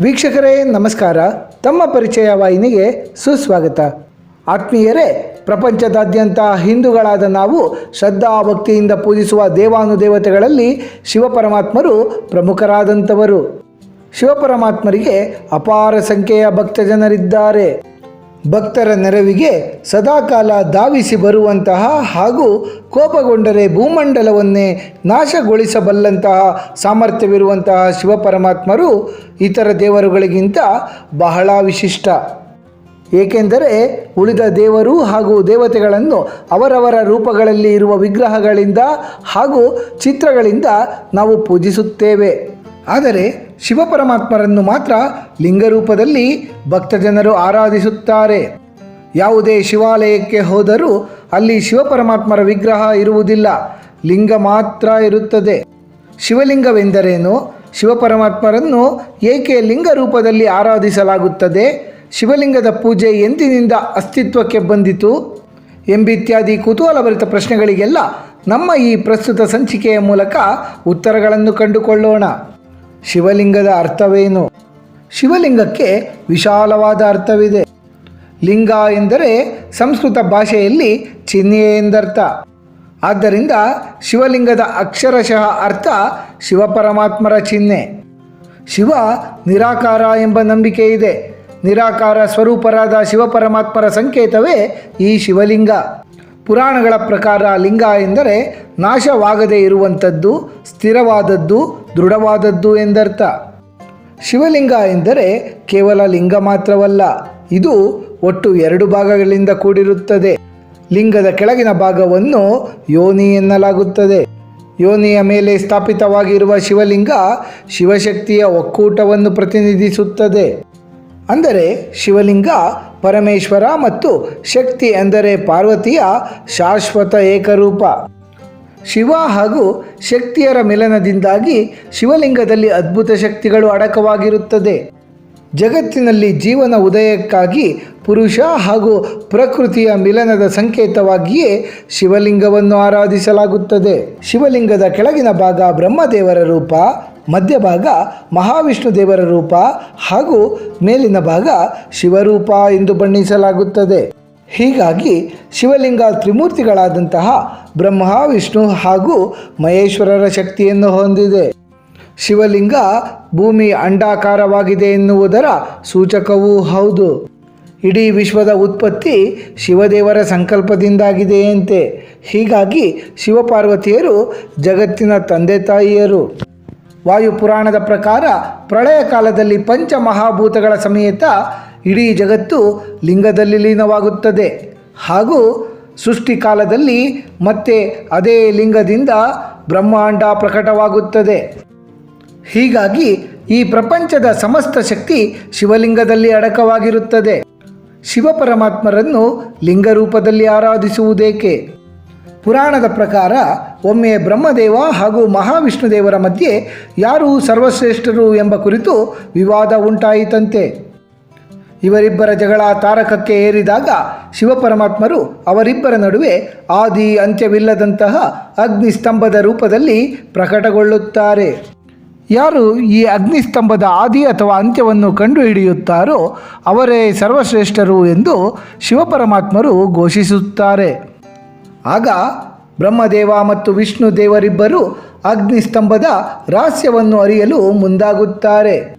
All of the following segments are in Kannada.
ವೀಕ್ಷಕರೇ, ನಮಸ್ಕಾರ. ತಮ್ಮ ಪರಿಚಯ ವಾಹಿನಿಗೆ ಸುಸ್ವಾಗತ. ಆತ್ಮೀಯರೇ, ಪ್ರಪಂಚದಾದ್ಯಂತ ಹಿಂದೂಗಳಾದ ನಾವು ಶ್ರದ್ಧಾ ಭಕ್ತಿಯಿಂದ ಪೂಜಿಸುವ ದೇವಾನುದೇವತೆಗಳಲ್ಲಿ ಶಿವಪರಮಾತ್ಮರು ಪ್ರಮುಖರಾದಂಥವರು. ಶಿವಪರಮಾತ್ಮರಿಗೆ ಅಪಾರ ಸಂಖ್ಯೆಯ ಭಕ್ತಜನರಿದ್ದಾರೆ. ಭಕ್ತರ ನೆರವಿಗೆ ಸದಾಕಾಲ ಧಾವಿಸಿ ಬರುವಂತಹ ಹಾಗೂ ಕೋಪಗೊಂಡರೆ ಭೂಮಂಡಲವನ್ನೇ ನಾಶಗೊಳಿಸಬಲ್ಲಂತಹ ಸಾಮರ್ಥ್ಯವಿರುವಂತಹ ಶಿವಪರಮಾತ್ಮರು ಇತರ ದೇವರುಗಳಿಗಿಂತ ಬಹಳ ವಿಶಿಷ್ಟ. ಏಕೆಂದರೆ ಉಳಿದ ದೇವರು ಹಾಗೂ ದೇವತೆಗಳನ್ನು ಅವರವರ ರೂಪಗಳಲ್ಲಿ ಇರುವ ವಿಗ್ರಹಗಳಿಂದ ಹಾಗೂ ಚಿತ್ರಗಳಿಂದ ನಾವು ಪೂಜಿಸುತ್ತೇವೆ. ಆದರೆ ಶಿವಪರಮಾತ್ಮರನ್ನು ಮಾತ್ರ ಲಿಂಗರೂಪದಲ್ಲಿ ಭಕ್ತಜನರು ಆರಾಧಿಸುತ್ತಾರೆ. ಯಾವುದೇ ಶಿವಾಲಯಕ್ಕೆ ಹೋದರೂ ಅಲ್ಲಿ ಶಿವಪರಮಾತ್ಮರ ವಿಗ್ರಹ ಇರುವುದಿಲ್ಲ. ಲಿಂಗ ಮಾತ್ರ ಇರುತ್ತದೆ. ಶಿವಲಿಂಗವೆಂದರೇನು? ಶಿವಪರಮಾತ್ಮರನ್ನು ಏಕೆ ಲಿಂಗ ರೂಪದಲ್ಲಿ ಆರಾಧಿಸಲಾಗುತ್ತದೆ? ಶಿವಲಿಂಗದ ಪೂಜೆ ಎಂದಿನಿಂದ ಅಸ್ತಿತ್ವಕ್ಕೆ ಬಂದಿತು? ಎಂಬಿತ್ಯಾದಿ ಕುತೂಹಲಭರಿತ ಪ್ರಶ್ನೆಗಳಿಗೆಲ್ಲ ನಮ್ಮ ಈ ಪ್ರಸ್ತುತ ಸಂಚಿಕೆಯ ಮೂಲಕ ಉತ್ತರಗಳನ್ನು ಕಂಡುಕೊಳ್ಳೋಣ. ಶಿವಲಿಂಗದ ಅರ್ಥವೇನು? ಶಿವಲಿಂಗಕ್ಕೆ ವಿಶಾಲವಾದ ಅರ್ಥವಿದೆ. ಲಿಂಗ ಎಂದರೆ ಸಂಸ್ಕೃತ ಭಾಷೆಯಲ್ಲಿ ಚಿಹ್ನೆ ಎಂದರ್ಥ. ಆದ್ದರಿಂದ ಶಿವಲಿಂಗದ ಅಕ್ಷರಶಃ ಅರ್ಥ ಶಿವಪರಮಾತ್ಮರ ಚಿಹ್ನೆ. ಶಿವ ನಿರಾಕಾರ ಎಂಬ ನಂಬಿಕೆ ಇದೆ. ನಿರಾಕಾರ ಸ್ವರೂಪರಾದ ಶಿವಪರಮಾತ್ಮರ ಸಂಕೇತವೇ ಈ ಶಿವಲಿಂಗ. ಪುರಾಣಗಳ ಪ್ರಕಾರ ಲಿಂಗ ಎಂದರೆ ನಾಶವಾಗದೇ ಇರುವಂಥದ್ದು, ಸ್ಥಿರವಾದದ್ದು, ದೃಢವಾದದ್ದು ಎಂದರ್ಥ. ಶಿವಲಿಂಗ ಎಂದರೆ ಕೇವಲ ಲಿಂಗ ಮಾತ್ರವಲ್ಲ, ಇದು ಒಟ್ಟು ಎರಡು ಭಾಗಗಳಿಂದ ಕೂಡಿರುತ್ತದೆ. ಲಿಂಗದ ಕೆಳಗಿನ ಭಾಗವನ್ನು ಯೋನಿ ಎನ್ನಲಾಗುತ್ತದೆ. ಯೋನಿಯ ಮೇಲೆ ಸ್ಥಾಪಿತವಾಗಿರುವ ಶಿವಲಿಂಗ ಶಿವಶಕ್ತಿಯ ಒಕ್ಕೂಟವನ್ನು ಪ್ರತಿನಿಧಿಸುತ್ತದೆ. ಅಂದರೆ ಶಿವಲಿಂಗ, ಪರಮೇಶ್ವರ ಮತ್ತು ಶಕ್ತಿ ಎಂದರೆ ಪಾರ್ವತಿಯ ಶಾಶ್ವತ ಏಕರೂಪ. ಶಿವ ಹಾಗೂ ಶಕ್ತಿಯರ ಮಿಲನದಿಂದಾಗಿ ಶಿವಲಿಂಗದಲ್ಲಿ ಅದ್ಭುತ ಶಕ್ತಿಗಳು ಅಡಕವಾಗಿರುತ್ತದೆ. ಜಗತ್ತಿನಲ್ಲಿ ಜೀವನ ಉದಯಕ್ಕಾಗಿ ಪುರುಷ ಹಾಗೂ ಪ್ರಕೃತಿಯ ಮಿಲನದ ಸಂಕೇತವಾಗಿಯೇ ಶಿವಲಿಂಗವನ್ನು ಆರಾಧಿಸಲಾಗುತ್ತದೆ. ಶಿವಲಿಂಗದ ಕೆಳಗಿನ ಭಾಗ ಬ್ರಹ್ಮದೇವರ ರೂಪ ಮಧ್ಯಭಾಗ ಮಹಾವಿಷ್ಣು ದೇವರ ರೂಪ ಹಾಗೂ ಮೇಲಿನ ಭಾಗ ಶಿವರೂಪ ಎಂದು ಬಣ್ಣಿಸಲಾಗುತ್ತದೆ. ಹೀಗಾಗಿ ಶಿವಲಿಂಗ ತ್ರಿಮೂರ್ತಿಗಳಾದಂತಹ ಬ್ರಹ್ಮ, ವಿಷ್ಣು ಹಾಗೂ ಮಹೇಶ್ವರರ ಶಕ್ತಿಯನ್ನು ಹೊಂದಿದೆ. ಶಿವಲಿಂಗ ಭೂಮಿ ಅಂಡಾಕಾರವಾಗಿದೆ ಎನ್ನುವುದರ ಸೂಚಕವೂ ಹೌದು. ಇಡೀ ವಿಶ್ವದ ಉತ್ಪತ್ತಿ ಶಿವದೇವರ ಸಂಕಲ್ಪದಿಂದಾಗಿದೆಯಂತೆ ಹೀಗಾಗಿ ಶಿವಪಾರ್ವತಿಯರು ಜಗತ್ತಿನ ತಂದೆ ತಾಯಿಯರು. ವಾಯುಪುರಾಣದ ಪ್ರಕಾರ ಪ್ರಳಯ ಕಾಲದಲ್ಲಿ ಪಂಚಮಹಾಭೂತಗಳ ಸಮೇತ ಇಡೀ ಜಗತ್ತು ಲಿಂಗದಲ್ಲಿ ಲೀನವಾಗುತ್ತದೆ. ಹಾಗೂ ಸೃಷ್ಟಿ ಕಾಲದಲ್ಲಿ ಮತ್ತೆ ಅದೇ ಲಿಂಗದಿಂದ ಬ್ರಹ್ಮಾಂಡ ಪ್ರಕಟವಾಗುತ್ತದೆ. ಹೀಗಾಗಿ ಈ ಪ್ರಪಂಚದ ಸಮಸ್ತ ಶಕ್ತಿ ಶಿವಲಿಂಗದಲ್ಲಿ ಅಡಕವಾಗಿರುತ್ತದೆ. ಶಿವಪರಮಾತ್ಮರನ್ನು ಲಿಂಗರೂಪದಲ್ಲಿ ಆರಾಧಿಸುವುದೇಕೆ? ಪುರಾಣದ ಪ್ರಕಾರ ಒಮ್ಮೆ ಬ್ರಹ್ಮದೇವ ಹಾಗೂ ಮಹಾವಿಷ್ಣು ದೇವರ ಮಧ್ಯೆ ಯಾರು ಸರ್ವಶ್ರೇಷ್ಠರು ಎಂಬ ಕುರಿತು ವಿವಾದ ಉಂಟಾಯಿತಂತೆ. ಇವರಿಬ್ಬರ ಜಗಳ ತಾರಕಕ್ಕೆ ಏರಿದಾಗ ಶಿವಪರಮಾತ್ಮರು ಅವರಿಬ್ಬರ ನಡುವೆ ಆದಿ ಅಂತ್ಯವಿಲ್ಲದಂತಹ ಅಗ್ನಿಸ್ತಂಭದ ರೂಪದಲ್ಲಿ ಪ್ರಕಟಗೊಳ್ಳುತ್ತಾರೆ. ಯಾರು ಈ ಅಗ್ನಿಸ್ತಂಭದ ಆದಿ ಅಥವಾ ಅಂತ್ಯವನ್ನು ಕಂಡುಹಿಡಿಯುತ್ತಾರೋ ಅವರೇ ಸರ್ವಶ್ರೇಷ್ಠರು ಎಂದು ಶಿವಪರಮಾತ್ಮರು ಘೋಷಿಸುತ್ತಾರೆ. ಆಗ ಬ್ರಹ್ಮದೇವ ಮತ್ತು ವಿಷ್ಣು ದೇವರಿಬ್ಬರು ಅಗ್ನಿಸ್ತಂಭದ ರಹಸ್ಯವನ್ನು ಅರಿಯಲು ಮುಂದಾಗುತ್ತಾರೆ.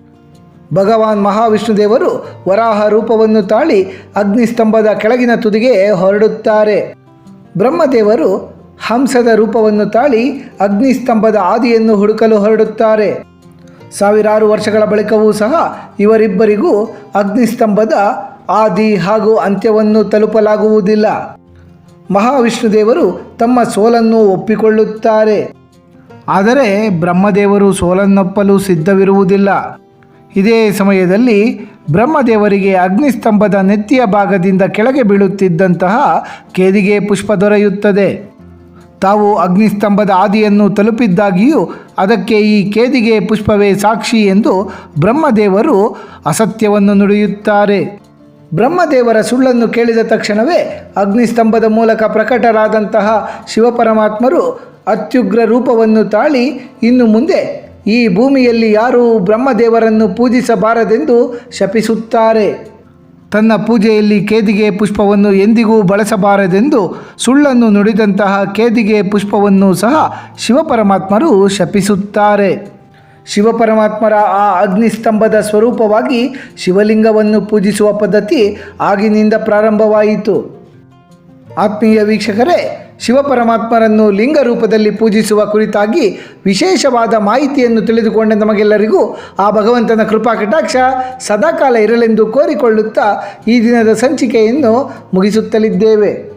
ಭಗವಾನ್ ಮಹಾವಿಷ್ಣು ದೇವರು ವರಾಹ ರೂಪವನ್ನು ತಾಳಿ ಅಗ್ನಿಸ್ತಂಭದ ಕೆಳಗಿನ ತುದಿಗೆ ಹೊರಡುತ್ತಾರೆ. ಬ್ರಹ್ಮದೇವರು ಹಂಸದ ರೂಪವನ್ನು ತಾಳಿ ಅಗ್ನಿಸ್ತಂಭದ ಆದಿಯನ್ನು ಹುಡುಕಲು ಹೊರಡುತ್ತಾರೆ. ಸಾವಿರಾರು ವರ್ಷಗಳ ಬಳಿಕವೂ ಸಹ ಇವರಿಬ್ಬರಿಗೂ ಅಗ್ನಿಸ್ತಂಭದ ಆದಿ ಹಾಗೂ ಅಂತ್ಯವನ್ನು ತಲುಪಲಾಗುವುದಿಲ್ಲ. ಮಹಾವಿಷ್ಣು ದೇವರು ತಮ್ಮ ಸೋಲನ್ನು ಒಪ್ಪಿಕೊಳ್ಳುತ್ತಾರೆ. ಆದರೆ ಬ್ರಹ್ಮದೇವರು ಸೋಲನ್ನೊಪ್ಪಲು ಸಿದ್ಧವಿರುವುದಿಲ್ಲ. ಇದೇ ಸಮಯದಲ್ಲಿ ಬ್ರಹ್ಮದೇವರಿಗೆ ಅಗ್ನಿಸ್ತಂಭದ ನೆತ್ತಿಯ ಭಾಗದಿಂದ ಕೆಳಗೆ ಬೀಳುತ್ತಿದ್ದಂತಹ ಕೇದಿಗೆ ಪುಷ್ಪ ದೊರೆಯುತ್ತದೆ. ತಾವು ಅಗ್ನಿಸ್ತಂಭದ ಆದಿಯನ್ನು ತಲುಪಿದ್ದಾಗಿಯೂ ಅದಕ್ಕೆ ಈ ಕೇದಿಗೆ ಪುಷ್ಪವೇ ಸಾಕ್ಷಿ ಎಂದು ಬ್ರಹ್ಮದೇವರು ಅಸತ್ಯವನ್ನು ನುಡಿಯುತ್ತಾರೆ. ಬ್ರಹ್ಮದೇವರ ಸುಳ್ಳನ್ನು ಕೇಳಿದ ತಕ್ಷಣವೇ ಅಗ್ನಿಸ್ತಂಭದ ಮೂಲಕ ಪ್ರಕಟರಾದಂತಹ ಶಿವಪರಮಾತ್ಮರು ಅತ್ಯುಗ್ರ ರೂಪವನ್ನು ತಾಳಿ ಇನ್ನು ಮುಂದೆ ಈ ಭೂಮಿಯಲ್ಲಿ ಯಾರೂ ಬ್ರಹ್ಮದೇವರನ್ನು ಪೂಜಿಸಬಾರದೆಂದು ಶಪಿಸುತ್ತಾರೆ. ತನ್ನ ಪೂಜೆಯಲ್ಲಿ ಕೇದಿಗೆ ಪುಷ್ಪವನ್ನು ಎಂದಿಗೂ ಬಳಸಬಾರದೆಂದು ಸುಳ್ಳನ್ನು ನುಡಿದಂತಹ ಕೇದಿಗೆ ಪುಷ್ಪವನ್ನು ಸಹ ಶಿವಪರಮಾತ್ಮರು ಶಪಿಸುತ್ತಾರೆ. ಶಿವಪರಮಾತ್ಮರ ಆ ಅಗ್ನಿಸ್ತಂಭದ ಸ್ವರೂಪವಾಗಿ ಶಿವಲಿಂಗವನ್ನು ಪೂಜಿಸುವ ಪದ್ಧತಿ ಆಗಿನಿಂದ ಪ್ರಾರಂಭವಾಯಿತು. ಆತ್ಮೀಯ ವೀಕ್ಷಕರೇ, ಶಿವಪರಮಾತ್ಮರನ್ನು ಲಿಂಗ ರೂಪದಲ್ಲಿ ಪೂಜಿಸುವ ಕುರಿತಾಗಿ ವಿಶೇಷವಾದ ಮಾಹಿತಿಯನ್ನು ತಿಳಿದುಕೊಂಡ ನಮಗೆಲ್ಲರಿಗೂ ಆ ಭಗವಂತನ ಕೃಪಾ ಕಟಾಕ್ಷ ಸದಾಕಾಲ ಇರಲೆಂದು ಕೋರಿಕೊಳ್ಳುತ್ತಾ ಈ ದಿನದ ಸಂಚಿಕೆಯನ್ನು ಮುಗಿಸುತ್ತಲಿದ್ದೇವೆ.